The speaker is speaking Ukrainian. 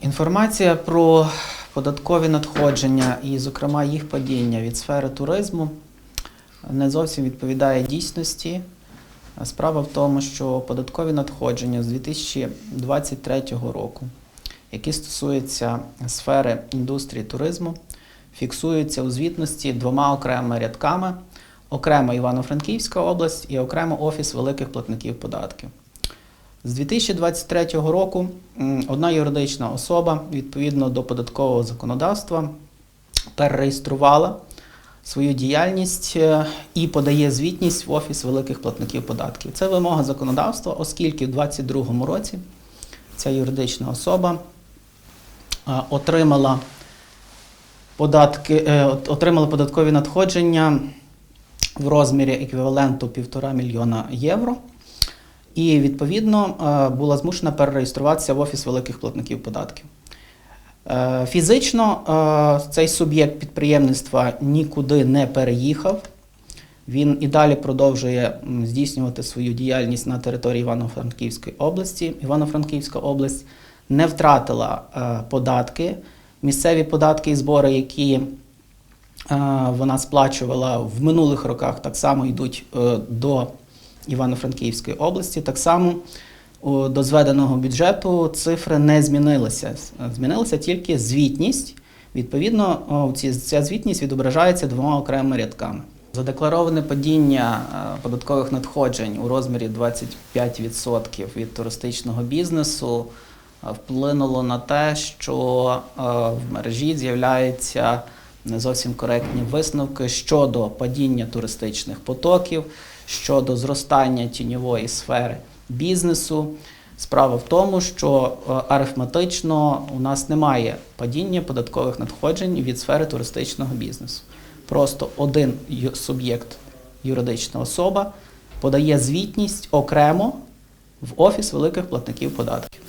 Інформація про податкові надходження і, зокрема, їх падіння від сфери туризму не зовсім відповідає дійсності. Справа в тому, що податкові надходження з 2023 року, які стосуються сфери індустрії туризму, фіксуються у звітності двома окремими рядками: окремо Івано-Франківська область і окремо Офіс великих платників податків. З 2023 року одна юридична особа відповідно до податкового законодавства перереєструвала свою діяльність е, і подає звітність в Офіс великих платників податків. Це вимога законодавства, оскільки в 2022 році ця юридична особа е, отримала податки, е, отримала податкові надходження в розмірі еквіваленту 1,5 мільйона євро. І відповідно е, була змушена перереєструватися в Офіс великих платників податків. Е, Фізично е, цей суб'єкт підприємництва нікуди не переїхав. Він і далі продовжує здійснювати свою діяльність на території Івано-Франківської області. Івано-Франківська область не втратила податки, місцеві податки і збори, які вона сплачувала в минулих роках, так само йдуть до Івано-Франківської області. Так само до зведеного бюджету цифри не змінилися. Змінилася тільки звітність. Відповідно, ця звітність відображається двома окремими рядками. Задеклароване падіння е, податкових надходжень у розмірі 25% від туристичного бізнесу е, вплинуло на те, що е, в мережі з'являються не зовсім коректні висновки щодо падіння туристичних потоків, щодо зростання тіньової сфери бізнесу. Справа в тому, що е, арифметично у нас немає падіння податкових надходжень від сфери туристичного бізнесу. Просто один суб'єкт, юридична особа, подає звітність окремо в Офіс великих платників податків.